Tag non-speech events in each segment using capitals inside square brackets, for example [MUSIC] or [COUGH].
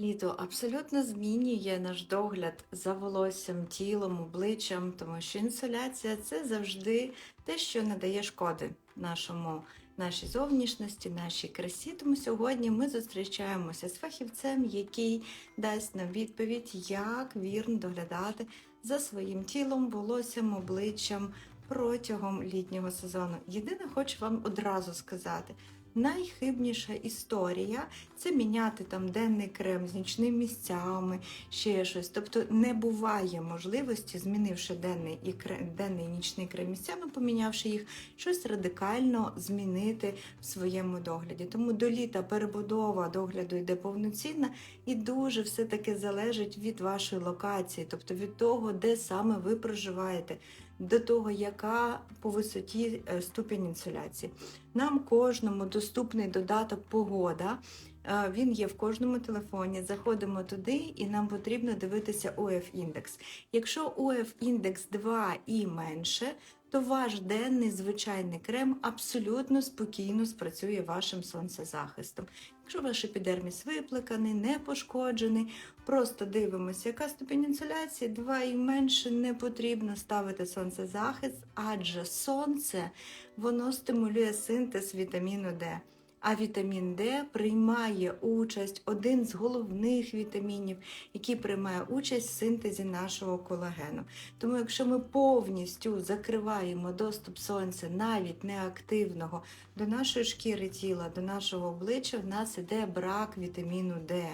Літо абсолютно змінює наш догляд за волоссям, тілом, обличчям, тому що інсоляція це завжди те, що надає шкоди нашому, нашій зовнішності, нашій красі. Тому сьогодні ми зустрічаємося з фахівцем, який дасть нам відповідь, як вірно доглядати за своїм тілом, волоссям, обличчям протягом літнього сезону. Єдине, хочу вам одразу сказати. Найхибніша історія це міняти там денний крем з нічними місцями, ще щось. Тобто не буває можливості, змінивши денний і крем, денний і нічний крем місцями, помінявши їх, щось радикально змінити в своєму догляді. Тому до літа перебудова догляду йде повноцінна і дуже все таки залежить від вашої локації, тобто від того, де саме ви проживаєте. До того, яка по висоті е, ступінь інсуляції. Нам кожному доступний додаток погода. Е, Він є в кожному телефоні. Заходимо туди, і нам потрібно дивитися УФ індекс. Якщо УФ індекс 2 і менше, то ваш денний звичайний крем абсолютно спокійно спрацює вашим сонцезахистом. Якщо ваш епідерміс випликаний, не пошкоджений, просто дивимося, яка ступінь інсоляції, два і менше не потрібно ставити сонцезахист, адже сонце воно стимулює синтез вітаміну Д. А вітамін Д приймає участь один з головних вітамінів, який приймає участь в синтезі нашого колагену. Тому, якщо ми повністю закриваємо доступ сонця, навіть неактивного, до нашої шкіри тіла, до нашого обличчя, в нас іде брак вітаміну Д.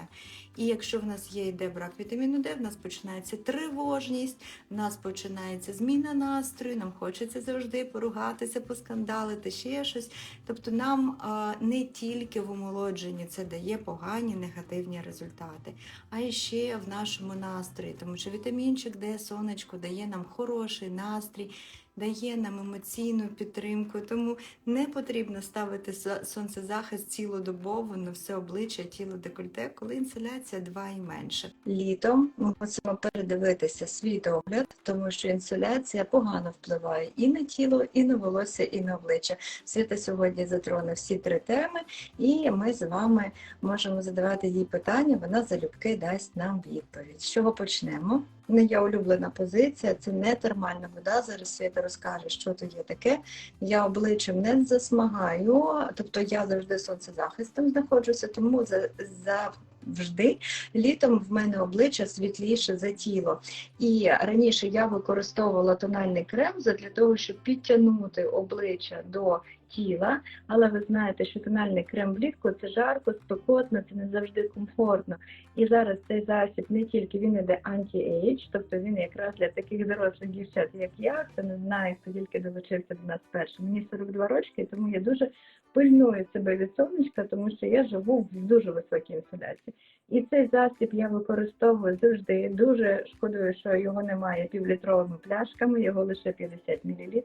І якщо в нас є йде брак вітаміну Д, в нас починається тривожність, в нас починається зміна настрою, нам хочеться завжди поругатися, поскандалити, ще щось. Тобто нам а, не тільки в омолодженні це дає погані негативні результати, а і ще в нашому настрої, тому що вітамінчик Д, сонечко дає нам хороший настрій. Дає нам емоційну підтримку, тому не потрібно ставити со- сонцезахист цілодобово на все обличчя, тіло декольте, коли інсоляція 2 і менше. Літом ми мусимо передивитися свій догляд, тому що інсоляція погано впливає і на тіло, і на волосся, і на обличчя. Свята сьогодні затроне всі три теми, і ми з вами можемо задавати їй питання. Вона залюбки дасть нам відповідь. З чого почнемо? Моя улюблена позиція це не термальна вода. Зараз Свята розкаже, що то є таке. Я обличчям не засмагаю, тобто я завжди сонцезахистом знаходжуся, тому за, завжди літом в мене обличчя світліше за тіло. І раніше я використовувала тональний крем для того, щоб підтягнути обличчя до тіла. Але ви знаєте, що тональний крем влітку це жарко, спекотно, це не завжди комфортно. І зараз цей засіб не тільки він іде анті-ейдж, тобто він якраз для таких дорослих дівчат, як я, хто не знає, хто тільки долучився до нас першим. Мені 42 рочки, тому я дуже пильную себе від сонечка, тому що я живу в дуже високій інсоляції. І цей засіб я використовую завжди. Дуже шкодую, що його немає півлітровими пляшками, його лише 50 мл,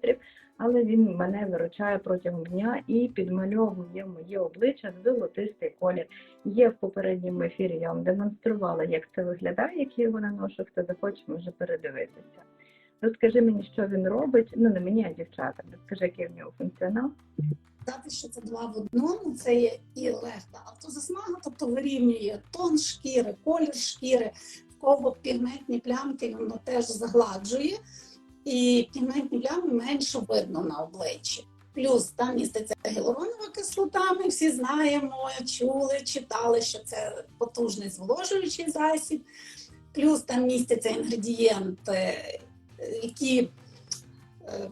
але він мене виручає протягом дня і підмальовує моє обличчя в золотистий колір. Є в попередньому ефірі, я вам демонструвала, як це виглядає, як я його наношу. Хто захоче, може передивитися. Розкажи мені, що він робить. Ну не мені, а дівчатам. Розкажи, який в нього функціонал. Сказати, що це два в одному. Це є і легка автозасмага, тобто вирівнює тон шкіри, колір шкіри, в кого пігментні плямки воно теж загладжує, і пігментні плями менше видно на обличчі. Плюс там міститься гіалуронова кислота. Ми всі знаємо, чули, читали, що це потужний зволожуючий засіб. Плюс там містяться інгредієнти, е, які, е,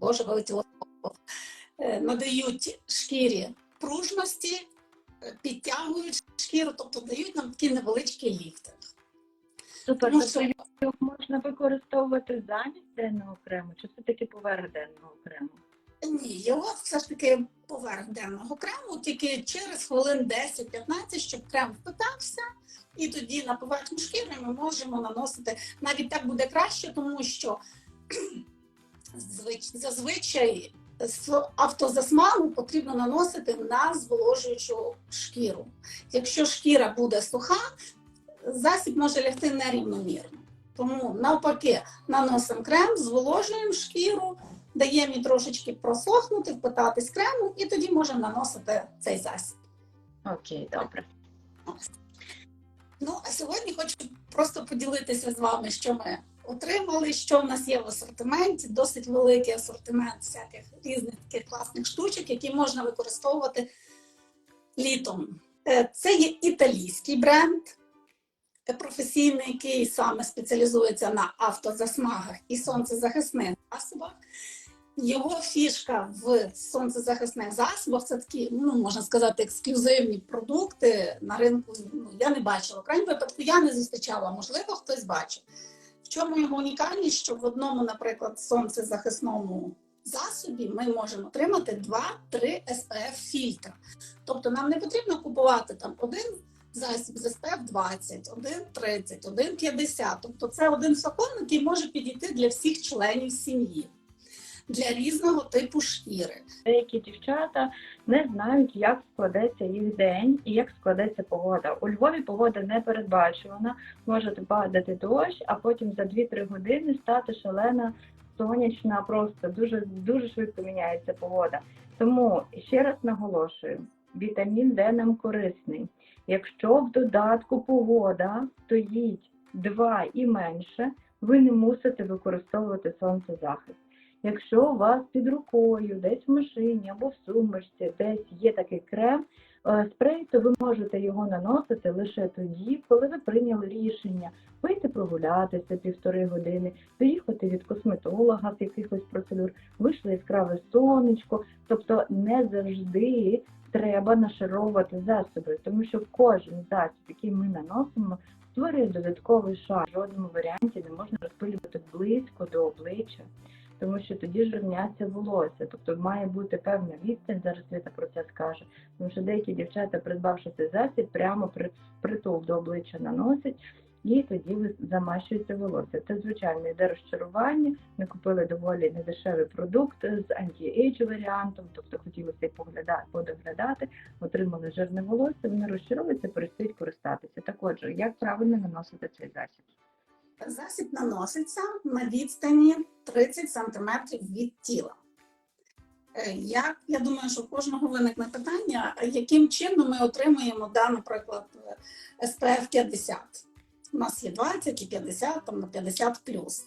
боже, е, надають шкірі пружності, е, підтягують шкіру, тобто дають нам такий невеличкий ліфтинг. Супер, Тому тобто що- його можна використовувати замість денного крему, чи все-таки поверх денного крему? Ні, його все ж таки поверх денного крему, тільки через хвилин 10-15, щоб крем впитався, і тоді на поверхню шкіри ми можемо наносити. Навіть так буде краще, тому що [CLEARS THROAT] зазвичай з автозасмагу потрібно наносити на зволожуючу шкіру. Якщо шкіра буде суха, засіб може лягти нерівномірно. Тому навпаки, наносимо крем, зволожуємо шкіру, даємо їй трошечки просохнути, впитатись кремом, і тоді можемо наносити цей засіб. Окей, добре. Ну, а сьогодні хочу просто поділитися з вами, що ми отримали, що в нас є в асортименті. Досить великий асортимент всяких різних таких класних штучок, які можна використовувати літом. Е, Це є італійський бренд е, професійний, який саме спеціалізується на автозасмагах і сонцезахисних засобах. Його фішка в сонцезахисних засобах це такі, ну можна сказати, ексклюзивні продукти на ринку. Ну я не бачила. В крайньому випадку я не зустрічала. Можливо, хтось бачив. Чому його унікальність? Що в одному, наприклад, сонцезахисному засобі ми можемо отримати 2-3 SPF фільтра. Тобто нам не потрібно купувати там один засіб з SPF 20, один 30, один 50. Тобто це один флакон, який може підійти для всіх членів сім'ї, для різного типу шкіри. Деякі дівчата не знають, як складеться їх день і як складеться погода. У Львові погода не передбачувана, може падати дощ, а потім за 2-3 години стати шалена сонячна, просто дуже дуже швидко міняється погода. Тому ще раз наголошую: вітамін Д нам корисний. Якщо в додатку погода стоїть 2 і менше, ви не мусите використовувати сонцезахист. Якщо у вас під рукою, десь в машині або в сумочці, десь є такий крем, е, спрей, то ви можете його наносити лише тоді, коли ви прийняли рішення вийти прогулятися півтори години, доїхати від косметолога з якихось процедур, вийшло яскраве сонечко. Тобто не завжди треба нашаровувати засоби, тому що кожен засіб, який ми наносимо, створює додатковий шар. В жодному варіанті не можна розпилювати близько до обличчя тому що тоді жирняться волосся. Тобто має бути певна відстань, зараз Світа про це скаже. Тому що деякі дівчата, придбавши цей засіб, прямо при притул до обличчя наносять. І тоді ви замащуєте волосся. Це звичайно йде розчарування. Ми купили доволі недешевий продукт з анті-ейдж варіантом, тобто хотілося й поглядати, подоглядати, отримали жирне волосся, вони розчаровуються, перестають користатися. Так отже, як правильно наносити цей засіб? Засіб наноситься на відстані 30 см від тіла. Е, Як я думаю, що у кожного виникне питання, яким чином ми отримуємо, да, наприклад, SPF 50. У нас є 20 і 50, там на 50 плюс.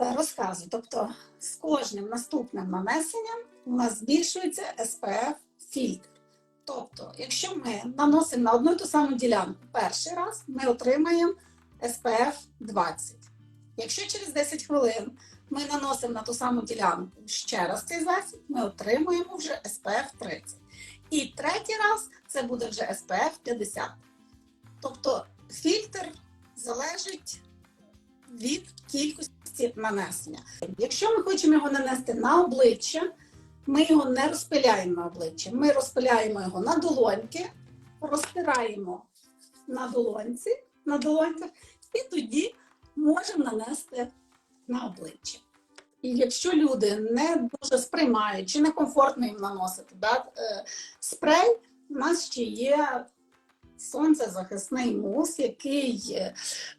Е, Розказую. Тобто з кожним наступним нанесенням у нас збільшується SPF фільтр. Тобто, якщо ми наносимо на одну і ту саму ділянку перший раз, ми отримаємо SPF 20. Якщо через 10 хвилин ми наносимо на ту саму ділянку ще раз цей засіб, ми отримуємо вже SPF 30. І третій раз це буде вже SPF 50. Тобто фільтр залежить від кількості нанесення. Якщо ми хочемо його нанести на обличчя, ми його не розпиляємо на обличчя. Ми розпиляємо його на долоньки, розтираємо на долоньці, на долоньках, і тоді можемо нанести на обличчя. І якщо люди не дуже сприймають чи некомфортно їм наносити да, е, спрей, у нас ще є сонцезахисний мус, який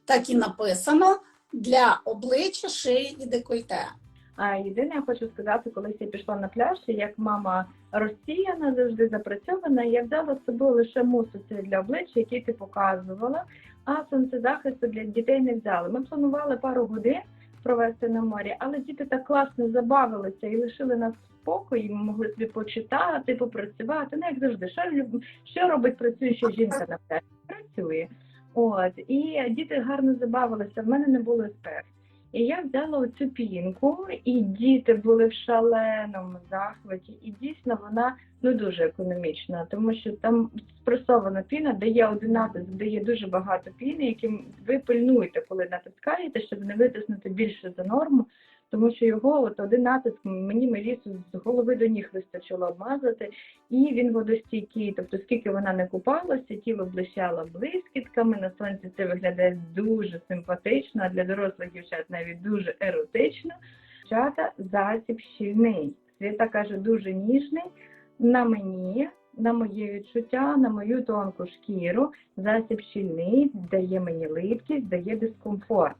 так і написано для обличчя, шиї і декольте. А єдине, я хочу сказати, колись я пішла на пляж, як мама розсіяна, завжди запрацьована, я взяла з собою лише мусор для обличчя, який ти показувала, а сонцезахисту для дітей не взяли. Ми планували пару годин провести на морі, але діти так класно забавилися і лишили нас в спокої. Ми могли собі почитати, попрацювати. Ну як завжди, що, що робить працююча жінка на пляжі? Працює. От і діти гарно забавилися. В мене не було СПФ. І я взяла оцю пінку, і діти були в шаленому захваті. І дійсно вона ну дуже економічна, тому що там спресована піна, де є один натиск, де є дуже багато піни, яким ви пильнуєте, коли натискаєте, щоб не витиснути більше за норму. Тому що його от один натиск мені мелісу з голови до ніг вистачило обмазати, і він водостійкий. Тобто, скільки вона не купалася, тіло блищало блискітками. На сонці це виглядає дуже симпатично, а для дорослих дівчат навіть дуже еротично. Дівчата засіб щільний. Світа каже, дуже ніжний. На мені, на моє відчуття, на мою тонку шкіру, засіб щільний, дає мені липкість, дає дискомфорт.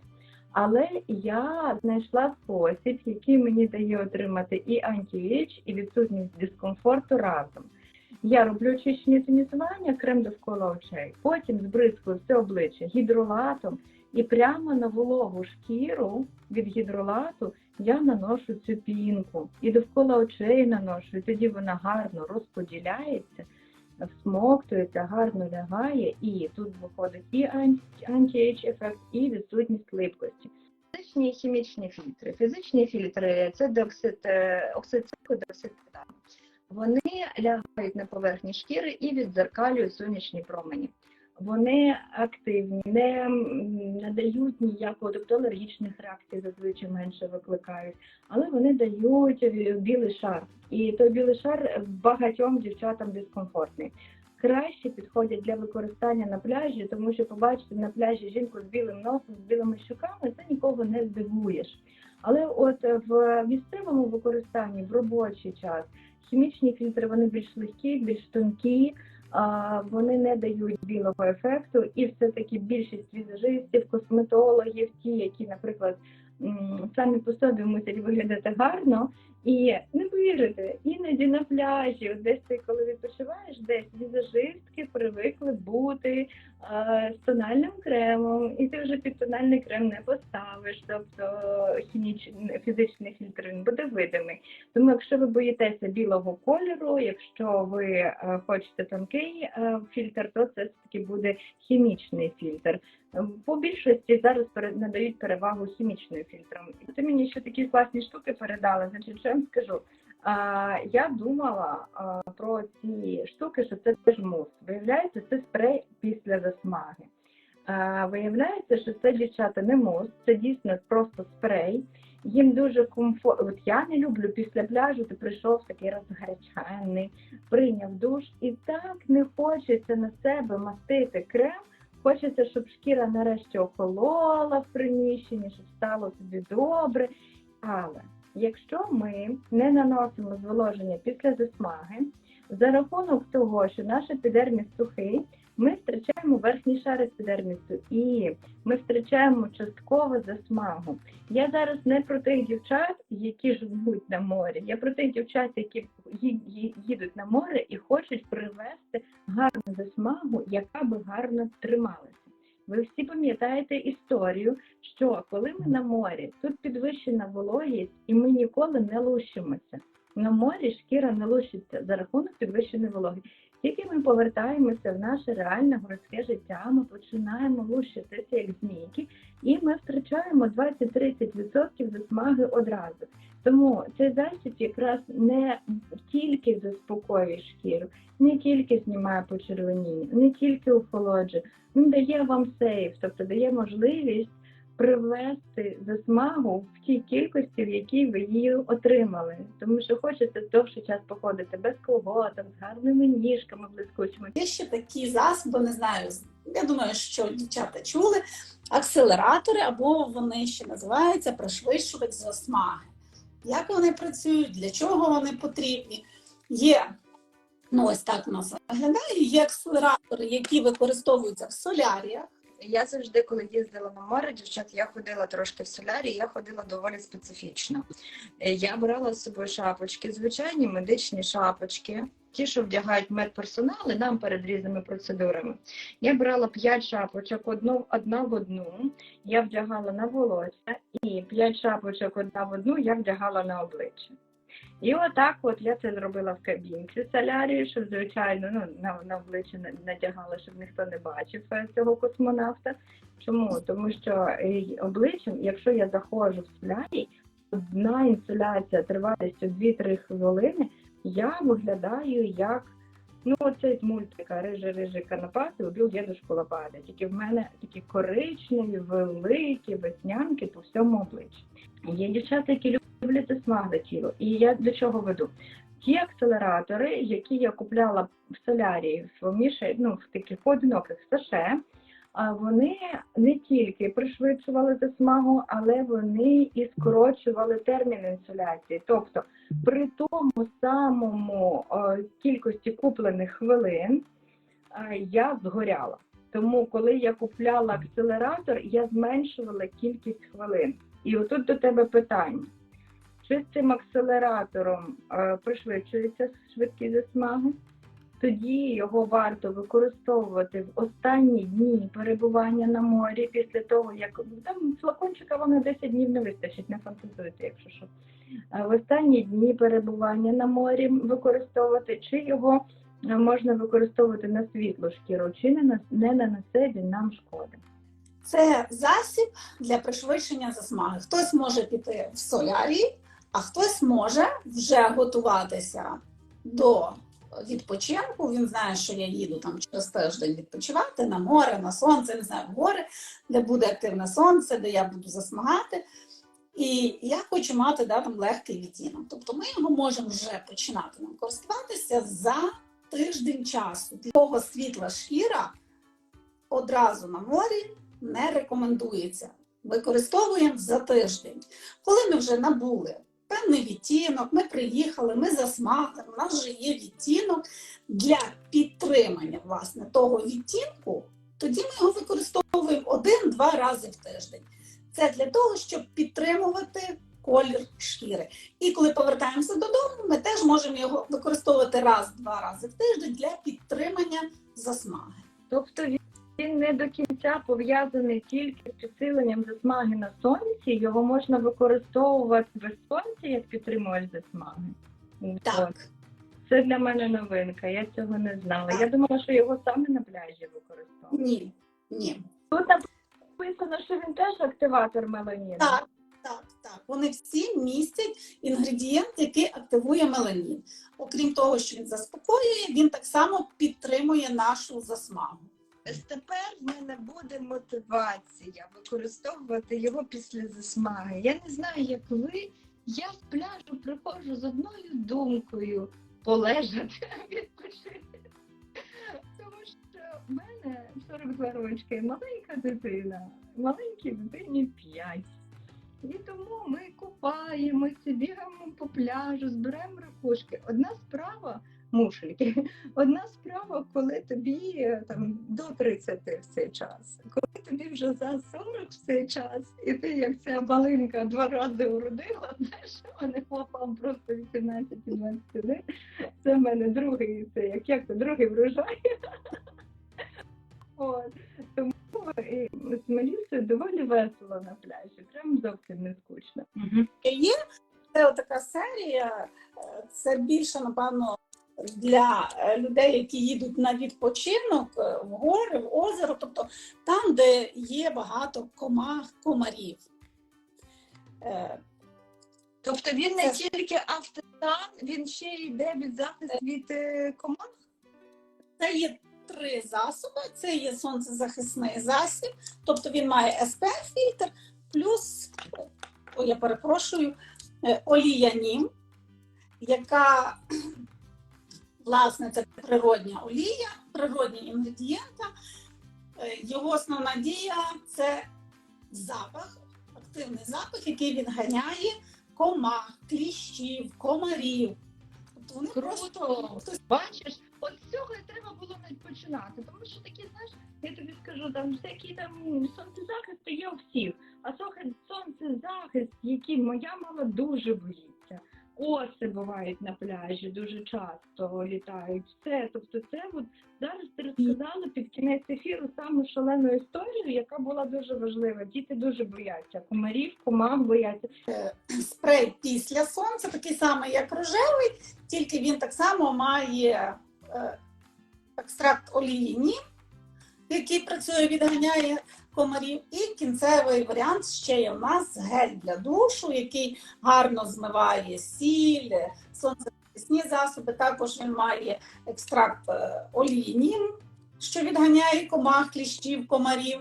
Але я знайшла спосіб, який мені дає отримати і антіейдж, і відсутність дискомфорту разом. Я роблю очищення тонізування, крем довкола очей. Потім збризкую все обличчя гідролатом і прямо на вологу шкіру від гідролату я наношу цю пінку і довкола очей наношу. І тоді вона гарно розподіляється, всмоктується, гарно лягає, і тут виходить і анті- анті-ейдж ефект, і відсутність липкості. Фізичні і хімічні фільтри. Фізичні фільтри це диоксид, е, оксид цинку, диоксид титану. Вони лягають на поверхні шкіри і віддзеркалюють сонячні промені. Вони активні, не надають ніякого, тобто алергічних реакцій зазвичай менше викликають, але вони дають е, білий шар. І той білий шар багатьом дівчатам дискомфортний. Краще підходять для використання на пляжі, тому що побачити на пляжі жінку з білим носом, з білими щуками, це нікого не здивуєш. Але от в місцевому використанні в робочий час хімічні фільтри вони більш легкі, більш тонкі, вони не дають білого ефекту, і все-таки більшість візажистів, косметологів, ті, які, наприклад, самі по собі мусять виглядати гарно. І не повірите, іноді на пляжі, десь ти коли відпочиваєш, десь візажистки привикли бути е, з тональним кремом, і ти вже під тональний крем не поставиш, тобто хімічний фізичний фільтр він буде видимий. Тому, якщо ви боїтеся білого кольору, якщо ви е, хочете тонкий е, фільтр, то це все-таки буде хімічний фільтр. Е, По більшості зараз надають перевагу хімічним фільтрам. Ти мені ще такі класні штуки передали. Значить, що вам скажу? Я думала про ці штуки, що це теж мус. Виявляється, це спрей після засмаги. Виявляється, що це дівчата не мус, це дійсно просто спрей. Їм дуже комфортно. От я не люблю після пляжу, ти прийшов такий розгарячений, прийняв душ, і так не хочеться на себе мастити крем. Хочеться, щоб шкіра нарешті охолола в приміщенні, щоб стало тобі добре. Але якщо ми не наносимо зволоження після засмаги, за рахунок того, що наш епідерміс сухий, ми втрачаємо верхній шар епідермісу і ми втрачаємо частково засмагу. Я зараз не про тих дівчат, які живуть на морі, я про тих дівчат, які їдуть на море і хочуть привести гарну засмагу, яка би гарно трималася. Ви всі пам'ятаєте історію, що коли ми на морі, тут підвищена вологість, і ми ніколи не лущимося. На морі шкіра не лущиться за рахунок підвищеної вологи. Тільки ми повертаємося в наше реальне городське життя, ми починаємо лущитися як змійки, і ми втрачаємо 20-30% засмаги одразу. Тому цей засіб якраз не тільки заспокоює шкіру, не тільки знімає почервоніння, не тільки охолоджує, він дає вам сейф, тобто дає можливість привести засмагу в тій кількості, в якій ви її отримали. Тому що хочеться довший час походити без колготок, з гарними ніжками блискучими. Є ще такі засоби, не знаю. Я думаю, що дівчата чули акселератори, або вони ще називаються пришвидшувач засмаги. Як вони працюють, для чого вони потрібні? Є ну ось так у нас виглядає. Є акселератори, які використовуються в соляріях. Я завжди, коли їздила на море, дівчат, я ходила трошки в солярі, я ходила доволі специфічно. Е, Я брала з собою шапочки, звичайні медичні шапочки, ті, що вдягають медперсонал і нам перед різними процедурами. Я брала п'ять шапочок, одну, одна в одну, я вдягала на волосся, і п'ять шапочок одна в одну я вдягала на обличчя. І отак от я це зробила в кабінці солярії, що звичайно ну, на, на обличчя на- надягала, щоб ніхто не бачив е, цього космонавта. Чому? Тому що е, обличчям, якщо я заходжу в солярій, одна інсоляція тривалістю 2-3 хвилини, я виглядаю як ну оцей з мультика рижий рижий канапати убив дідушку лопати. Тільки в мене такі коричневі, великі веснянки по всьому обличчі. Є дівчата, які люблять засмагле тіло. І я до чого веду? Ті акселератори, які я купляла в солярії в міші, ну, в таких одиноких саше, вони не тільки пришвидшували засмагу, але вони і скорочували термін інсоляції. Тобто при тому самому кількості куплених хвилин я згоряла. Тому, коли я купляла акселератор, я зменшувала кількість хвилин. І отут до тебе питання: чи з цим акселератором е, пришвидшується швидкість засмаги? тоді його варто використовувати в останні дні перебування на морі після того, як там флакончика вам на 10 днів не вистачить, не фантазуйте, якщо що. А В останні дні перебування на морі використовувати, чи його е, можна використовувати на світлу шкіру, чи не нанесе він нам шкоди. Це засіб для пришвидшення засмаги. Хтось може піти в солярій, а хтось може вже готуватися до відпочинку. Він знає, що я їду там через тиждень відпочивати на море, на сонце, не знаю, в гори, де буде активне сонце, де я буду засмагати. І я хочу мати да, там легкий відтінок. Тобто ми його можемо вже починати ним користуватися за тиждень часу. Для того світла шкіра одразу на морі не рекомендується. Використовуємо за тиждень. Коли ми вже набули певний відтінок, ми приїхали, ми засмагли, у нас вже є відтінок для підтримання власне того відтінку, тоді ми його використовуємо один-два рази в тиждень. Це для того, щоб підтримувати колір шкіри. І коли повертаємося додому, ми теж можемо його використовувати раз-два рази в тиждень для підтримання засмаги. Тобто він- не до кінця пов'язаний тільки з підсиленням засмаги на сонці, його можна використовувати без сонця як підтримувач засмаги. От. Так. Це для мене новинка, я цього не знала. Я думала, що його саме на пляжі використовують. Ні, ні. Тут написано, що він теж активатор меланіну. Так, так, так. Вони всі містять інгредієнт, який активує меланін. Окрім того, що він заспокоює, він так само підтримує нашу засмагу. Ось Тепер в мене буде мотивація використовувати його після засмаги. Я не знаю, як ви. Я з пляжу приходжу з одною думкою полежати, відпочити. Тому що в мене 42 рочки, маленька дитина, маленькій дитині 5. І тому ми купаємося, бігаємо по пляжу, збираємо ракушки. Одна справа мушельки. [LAUGHS] Одна справа, коли тобі е, там до 30 в цей час, коли тобі вже за 40 в цей час, і ти як ця малинка два рази уродила, [LAUGHS] знаєш, не хлопам просто 18 і 21. Це в мене другий, це як, як це, другий врожай. [LAUGHS] От. Тому е, з Мелісою доволі весело на пляжі, прям зовсім не скучно. Є це така серія, е, це більше, напевно, для е, людей, які їдуть на відпочинок е, в гори, в озеро, тобто там, де є багато комах, комарів. Е, Тобто він не Це- тільки автотан, він ще йде від захист від команд. Це є три засоби. Це є сонцезахисний засіб, тобто він має SPF-фільтр, плюс, о, я перепрошую, олія нім, яка власне це природня олія, природні інгредієнти. Е, Його основна дія це запах, активний запах, який відганяє комах, кліщів, комарів. Тобто вони просто Круто! Бачиш, от з цього і треба було навіть починати. Тому що такі, знаєш, я тобі скажу, там всякі там сонцезахисти є у всіх. А сонцезахист, який моя мама дуже боїться. Оси бувають на пляжі, дуже часто літають. Все, тобто, це от зараз ти розказала під кінець ефіру саму шалену історію, яка була дуже важлива. Діти дуже бояться. Комарів, комах бояться. спрей після сонця, такий самий, як рожевий, тільки він так само має е, екстракт олії який працює, відганяє комарів. І кінцевий варіант ще є у нас гель для душу, який гарно змиває сіль, сонцезахисні засоби. Також він має екстракт е, що відганяє комах, кліщів, комарів.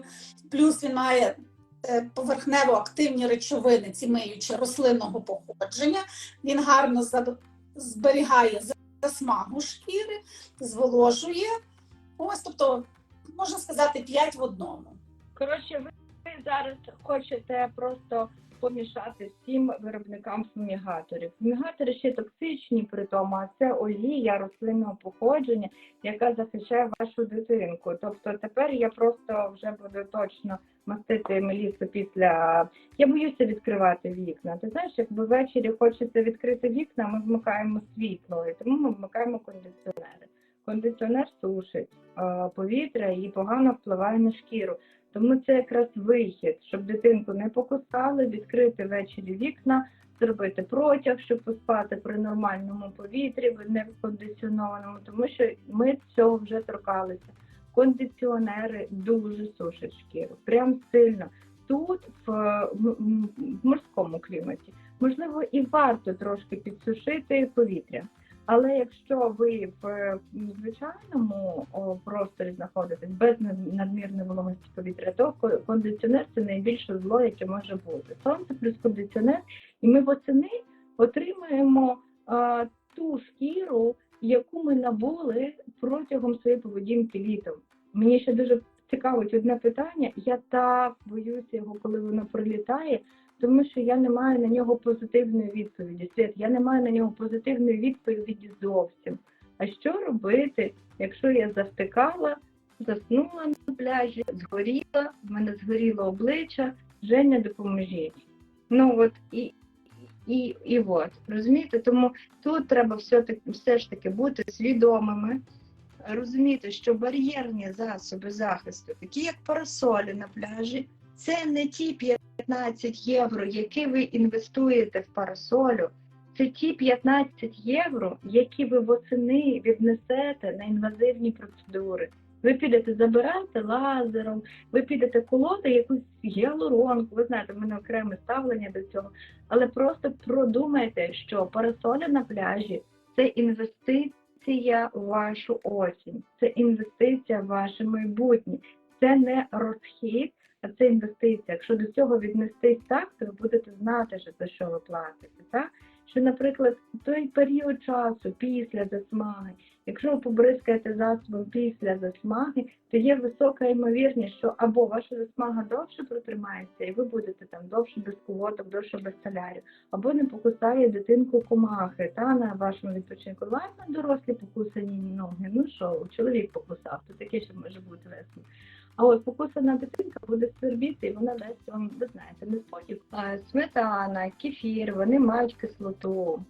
Плюс він має е, поверхнево активні речовини, ці миючі рослинного походження. Він гарно зберігає засмагу шкіри, зволожує. Ось, тобто, можна сказати, 5 в одному. Коротше, ви зараз хочете просто помішати всім виробникам фумігаторів. Фумігатори ще токсичні при тому, а це олія рослинного походження, яка захищає вашу дитинку. Тобто тепер я просто вже буду точно мастити мелісу після. Я боюся відкривати вікна. Ти знаєш, якби ввечері хочеться відкрити вікна, ми вмикаємо світло, і тому ми вмикаємо кондиціонери. кондиціонер сушить е, повітря і погано впливає на шкіру. Тому це якраз вихід, щоб дитинку не покусали, відкрити ввечері вікна, зробити протяг, щоб поспати при нормальному повітрі, не кондиціонованому, тому що ми цього вже торкалися. Кондиціонери дуже сушать шкіру, прям сильно. Тут в, в морському кліматі можливо і варто трошки підсушити повітря. Але якщо ви в звичайному просторі знаходитесь без над- надмірної вологості повітря, то ко- кондиціонер це найбільше зло, яке може бути. Сонце плюс кондиціонер, і ми восени отримаємо а, ту шкіру, яку ми набули протягом своєї поведінки літом. Мені ще дуже цікавить одне питання. Я так боюся його, коли воно прилітає, тому що я не маю на нього позитивної відповіді. Світ, я не маю на нього позитивної відповіді зовсім. А що робити, якщо я завтикала, заснула на пляжі, згоріла, в мене згоріло обличчя, Женя, допоможіть. Ну от і, і, і от, розумієте, тому тут треба все, все ж таки бути свідомими, розуміти, що бар'єрні засоби захисту, такі як парасолі на пляжі, це не ті 15 євро, які ви інвестуєте в парасолю. Це ті 15 євро, які ви восени віднесете на інвазивні процедури. Ви підете забирати лазером, ви підете колоти якусь гіалуронку. Ви знаєте, в мене окреме ставлення до цього. Але просто продумайте, що парасоля на пляжі це інвестиція в вашу осінь, це інвестиція в ваше майбутнє, це не розхід, це інвестиція. Якщо до цього віднестись так, то ви будете знати, що за що ви платите. Так? Що, наприклад, той період часу після засмаги, якщо ви побризкаєте засобом після засмаги, то є висока ймовірність, що або ваша засмага довше протримається, і ви будете там довше без колоток, довше без солярів, або не покусає дитинку комахи та на вашому відпочинку. Ладно, дорослі покусані ноги. Ну що, чоловік покусав, то таке ще може бути весело. А от покусана дитинка буде свербіти, і вона дасть вам, ви знаєте, не сподів. Сметана, кефір, вони мають кислоту.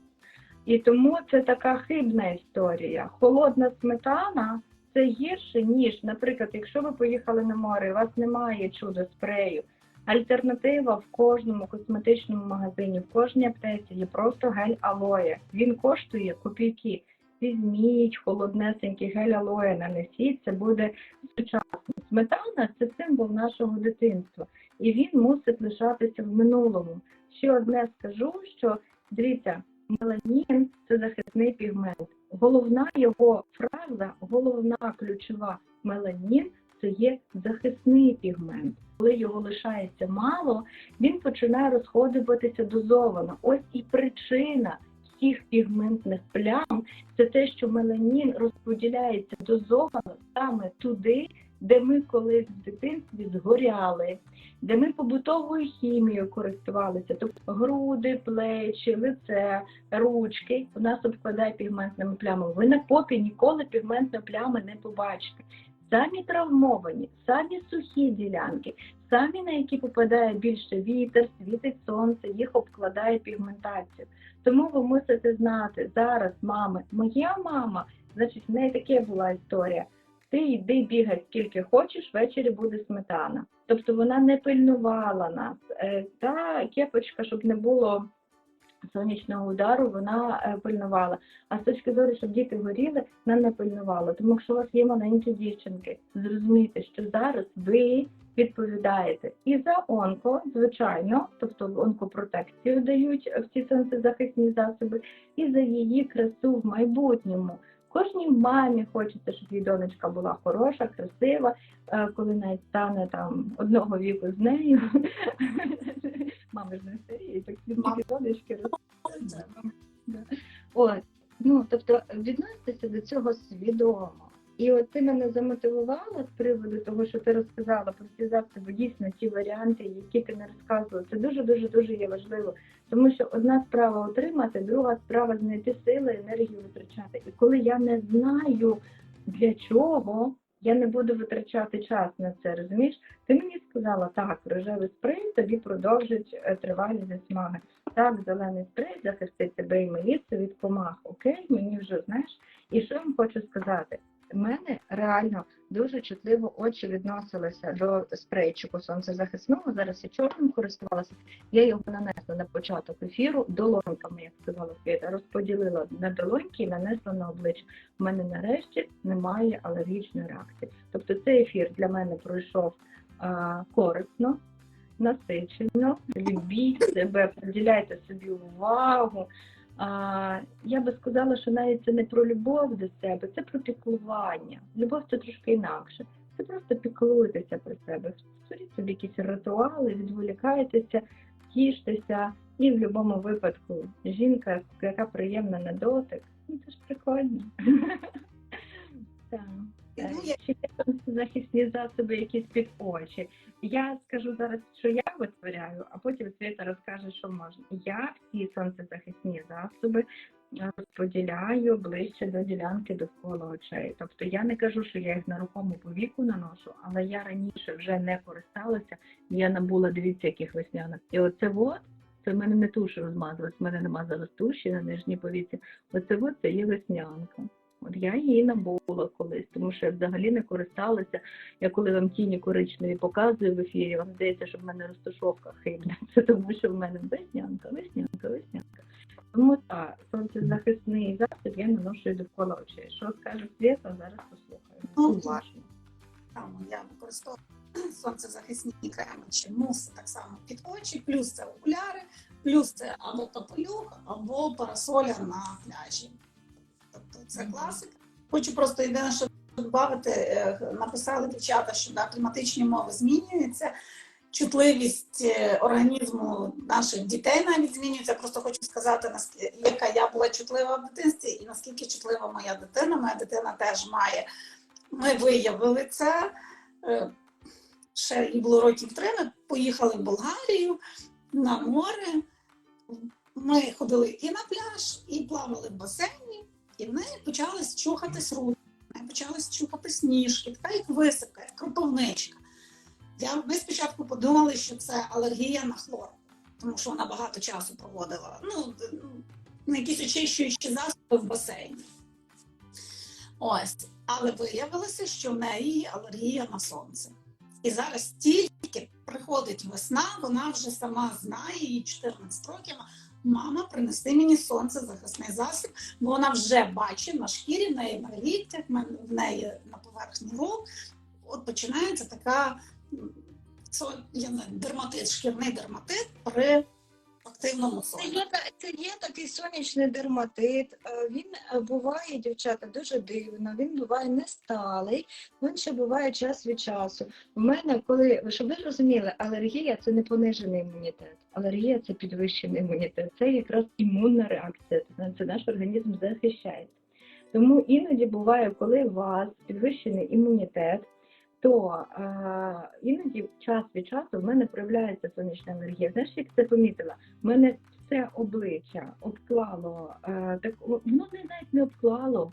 І тому це така хибна історія. Холодна сметана це гірше, ніж, наприклад, якщо ви поїхали на море, і у вас немає чудо спрею. Альтернатива в кожному косметичному магазині, в кожній аптеці є просто гель алоє. Він коштує копійки. Візьміть холоднесенький гель алоє, нанесіть, це буде сучасно. Сметана це символ нашого дитинства, і він мусить лишатися в минулому. Ще одне скажу, що дивіться, меланін це захисний пігмент. Головна його фраза, головна ключова меланін це є захисний пігмент. Коли його лишається мало, він починає розходитися дозовано. Ось і причина всіх пігментних плям це те, що меланін розподіляється дозовано саме туди, де ми колись в дитинстві згоряли, де ми побутовою хімією користувалися, тобто груди, плечі, лице, ручки. У нас обкладає пігментними плямами. Ви на попі ніколи пігментної плями не побачите. Самі травмовані, самі сухі ділянки, самі на які попадає більше вітер, світить сонце, їх обкладає пігментацію. Тому ви мусите знати зараз, мами, моя мама, значить, в неї таке була історія. Ти йди бігай скільки хочеш, ввечері буде сметана. Тобто вона не пильнувала нас. Е, Та кепочка, щоб не було сонячного удару, вона е, пильнувала. А з точки зору, щоб діти горіли, вона не пильнувала. Тому якщо у вас є маленькі дівчинки, зрозумійте, що зараз ви відповідаєте і за онко, звичайно, тобто онкопротекцію дають всі сонцезахисні засоби, і за її красу в майбутньому. Кожній мамі хочеться, щоб її донечка була хороша, красива, е, коли навіть стане там одного віку з нею. [LAUGHS] Мами ж не старіє, так тільки донечки От, ну тобто відноситися до цього свідомо. І от ти мене замотивувала з приводу того, що ти розказала про ці засоби, дійсно ті варіанти, які ти не розказувала. Це дуже дуже дуже є важливо. Тому що одна справа отримати, друга справа знайти сили, енергію витрачати. І коли я не знаю для чого, Я не буду витрачати час на це, розумієш? Ти мені сказала, так, рожевий спрей тобі продовжить е, тривалість засмаги. Так, зелений спрей захистить тебе і миліться від комах. Окей, мені вже знаєш. І що я вам хочу сказати? Мене реально дуже чутливо очі відносилися до спрейчику сонцезахисного. Зараз я чорним користувалася. Я його нанесла на початок ефіру долоньками, як сказала Світа, розподілила на долоньки і нанесла на обличчя. У мене нарешті немає алергічної реакції. Тобто цей ефір для мене пройшов а, корисно, насичено. Любіть себе, приділяйте собі увагу. А, я би сказала, що навіть це не про любов до себе, це про піклування. Любов це трошки інакше. Це просто піклуйтеся про себе. Створіть собі якісь ритуали, відволікайтеся, тіштеся. І в будь-якому випадку жінка, яка приємна на дотик, ну це ж прикольно. [LAUGHS] Так. Ну, я- є там захисні засоби, якісь під очі. Я скажу зараз, що я витворяю, а потім Світа розкаже, що можна. Я всі сонцезахисні засоби е, розподіляю ближче до ділянки довкола очей. Тобто я не кажу, що я їх на рухому повіку наношу, але я раніше вже не користалася. Я набула, дивіться, яких весняних. І оце от, це в мене не туш розмазалась, в мене нема зараз туші на нижній повіці. Оце от це є веснянка. От я її набула колись, тому що я взагалі не користалася. Я коли вам тіні коричневі показую в ефірі, вам здається, що в мене розташовка хибна. [LAUGHS] Це тому, що в мене веснянка, веснянка, веснянка. Тому так, сонцезахисний засіб я наношу довкола очей. Що скаже Світа, зараз послухаю. Ну, Уважно. Там я використовую [CLEARS THROAT] сонцезахисні креми чи муси так само під очі, плюс це окуляри, плюс це або капелюх, або парасоля на пляжі. Це класика. Хочу просто єдине, що додати, е, написали дівчата, що да, кліматичні умови змінюються. Чутливість е, організму наших дітей навіть змінюється. Просто хочу сказати, наскільки яка я була чутлива в дитинстві, і наскільки чутлива моя дитина. Моя дитина теж має ми виявили це. е, Ще їй було років три. Ми поїхали в Болгарію на море. Ми ходили і на пляж, і плавали в басейні, і в почали чухатись руки, в чухати сніжки, така як висипка, як кропивничка. Я, ми спочатку подумали, що це алергія на хлор, тому що вона багато часу проводила. Ну, на якісь очищуючі засоби в басейні. Ось, але виявилося, що в неї алергія на сонце. І зараз тільки приходить весна, вона вже сама знає, їй 14 років. Мама, принеси мені сонцезахисний засіб, бо вона вже бачить на шкірі, в неї на ліктях, в неї на поверхні рук. От починається така дерматит, шкірний дерматит при активному Це сонці. є, це є такий сонячний дерматит. Е, Він е, буває, дівчата, дуже дивно. Він буває несталий, він ще буває час від часу. У мене, коли щоб ви розуміли, алергія це не понижений імунітет. Алергія це підвищений імунітет. Це якраз імунна реакція. Це, наш організм захищається. Тому іноді буває, коли у вас підвищений імунітет, то е, іноді час від часу в мене проявляється сонячна алергія. Знаєш, як це помітила? У мене все обличчя обклало, е, так воно не навіть не обклало,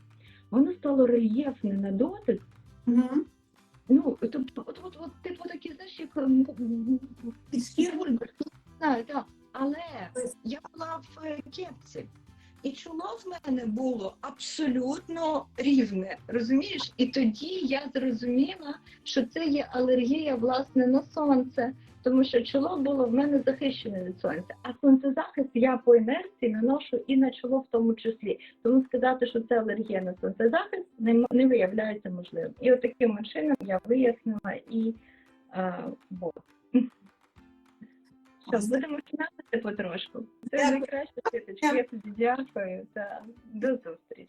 воно стало рельєфне на дотик. Мгм. Ну, тобто, от, от, от, типу такі, знаєш, як знаю, так. Але я була в е, кепці. І чоло в мене було абсолютно рівне, розумієш? І тоді я зрозуміла, що це є алергія власне на сонце, тому що чоло було в мене захищене від сонця. А сонцезахист я по інерції наношу і на чоло в тому числі. Тому сказати, що це алергія на сонцезахист, не, не виявляється можливим. І от таким от чином я вияснила і е, вот. Що, будемо починати потрошку. Це найкраще. Я тобі дякую та до зустрічі.